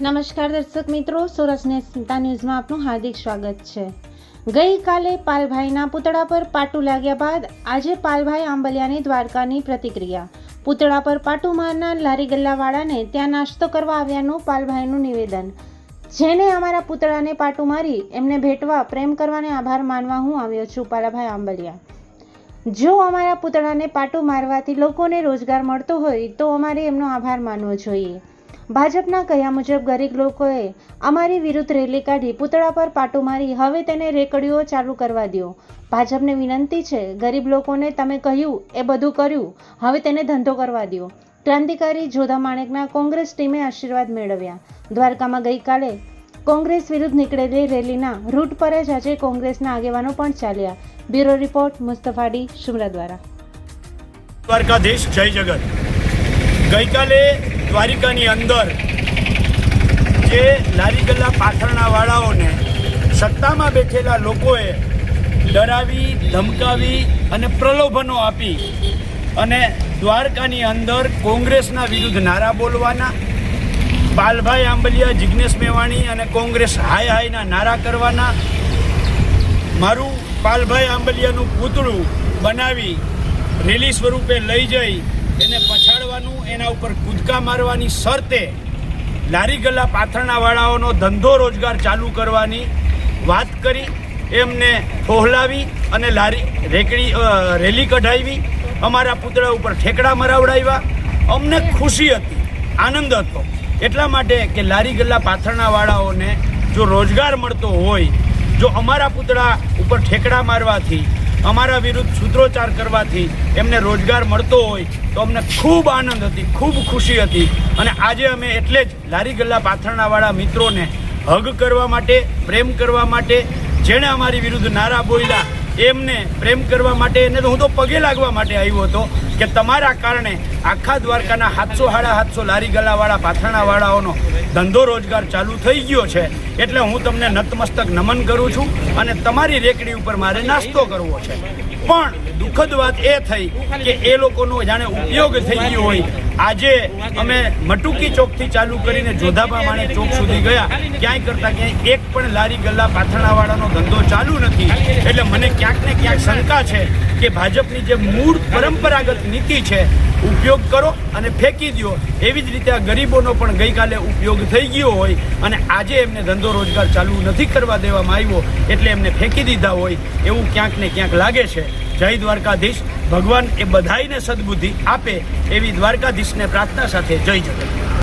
નમસ્કાર દર્શક મિત્રો, સુરત સ્નેતા ન્યૂઝમાં આપનું હાર્દિક સ્વાગત છે. ગઈકાલે પાલભાઈના પૂતળા પર પાટું લાગ્યા બાદ આજે પાલભાઈ આંબલિયાની દ્વારકાની પ્રતિક્રિયા. પૂતળા પર પાટું મારનાર લારી ગલ્લાવાળાને ત્યાં નાસ્તો કરવા આવ્યાનું પાલભાઈનું નિવેદન. જેને અમારા પૂતળાને પાટું મારી એમને ભેટવા પ્રેમ કરવાને આભાર માનવા હું આવ્યો છું, પાલાભાઈ આંબલિયા. જો અમારા પૂતળાને પાટું મારવાથી લોકોને રોજગાર મળતો હોય તો અમારે એમનો આભાર માનવો જોઈએ. ભાજપના કહ્યા મુજબ ગરીબ લોકોએ અમારી વિરુદ્ધ રેલી કાઢી પૂતળા પર પાટો મારી હવે તેને રેકડીઓ ચાલુ કરવા દો ભાજપને વિનંતી છે, ગરીબ લોકોને તમે કહ્યું, એ બધું કર્યું, હવે તેને ધંધો કરવા દો ક્રાંતિકારી જોધા માણેકના કોંગ્રેસ ટીમે આશીર્વાદ મેળવ્યા. દ્વારકામાં ગઈકાલે કોંગ્રેસ વિરુદ્ધ નીકળેલી રેલીના રૂટ પર જ આજે કોંગ્રેસના આગેવાનો પણ ચાલ્યા. બ્યુરો રિપોર્ટ, મુસ્તફાડી શુમરા દ્વારા. દ્વારકાધીશ જય જગત. ગઈકાલે દ્વારિકાની અંદર જે લારી ગલ્લા પાથરણા વાળાઓને સત્તામાં બેઠેલા લોકોએ ડરાવી, ધમકાવી અને પ્રલોભનો આપી અને દ્વારકાની અંદર કોંગ્રેસના વિરુદ્ધ નારા બોલવાના, પાલભાઈ આંબલિયા જિજ્ઞેશ મેવાણી અને કોંગ્રેસ હાય હાયના નારા કરવાના, મારું પાલભાઈ આંબલિયાનું પૂતળું બનાવી રેલી સ્વરૂપે લઈ જઈ, એને પછાડવાનું એના ઉપર કૂદકા મારવાની શરતે લારી ગલ્લા પાથરણાવાળાઓનો ધંધો રોજગાર ચાલુ કરવાની વાત કરી, એમને ફોહલાવી અને લારી, રેકડી રેલી કઢાવી, અમારા પૂતળા ઉપર ઠેકડા મરાવડાવ્યા. અમને ખુશી હતી, આનંદ હતો. એટલા માટે કે લારી ગલ્લા પાથરણાવાળાઓને જો રોજગાર મળતો હોય, જો અમારા પૂતળા ઉપર ઠેકડા મારવાથી અમારા વિરુદ્ધ સૂત્રોચ્ચાર કરવાથી એમને રોજગાર મળતો હોય તો અમને ખૂબ આનંદ હતી, ખૂબ ખુશી હતી. અને આજે અમે એટલે જ લારી ગલ્લા પાથરણાવાળા મિત્રોને હગ કરવા માટે, પ્રેમ કરવા માટે, જેણે અમારી વિરુદ્ધ નારા બોલ્યા, એમને પ્રેમ કરવા માટે, એને હું તો પગે લાગવા માટે આવ્યો હતો. કે તમારા કારણે આખા દ્વારકાના હાથસો હાડા હાથસો લારી ગલાવાળા, પાથરણાવાળાઓનો ધંધો રોજગાર ચાલુ થઈ ગયો છે. એટલે હું તમને નતમસ્તક નમન કરું છું અને તમારી રેકડી ઉપર મારે નાસ્તો કરવો છે. પણ દુઃખદ વાત એ થઈ કે એ લોકોનો જાણે ઉપયોગ થઈ ગયો હોય આજે અમે મટુકી ચોકથી ચાલુ કરીને જોધાબા માણે ચોક સુધી ગયા. ક્યાંય કરતા ક્યાંય એક પણ લારી ગલ્લા પાથરણાવાળાનો ધંધો ચાલુ નથી. એટલે મને ક્યાંક ને ક્યાંક શંકા છે કે ભાજપની જે મૂળ પરંપરાગત નીતિ છે, ઉપયોગ કરો અને ફેંકી દો એવી જ રીતે આ ગરીબોનો પણ ગઈકાલે ઉપયોગ થઈ ગયો હોય અને આજે એમને ધંધો રોજગાર ચાલુ નથી કરવા દેવામાં આવ્યો એટલે એમને ફેંકી દીધા હોય એવું ક્યાંક ને ક્યાંક લાગે છે. જય દ્વારકાધીશ. ભગવાન એ બધાઈને સદબુદ્ધિ આપે એવી દ્વારકાધીશને પ્રાર્થના સાથે જય જગત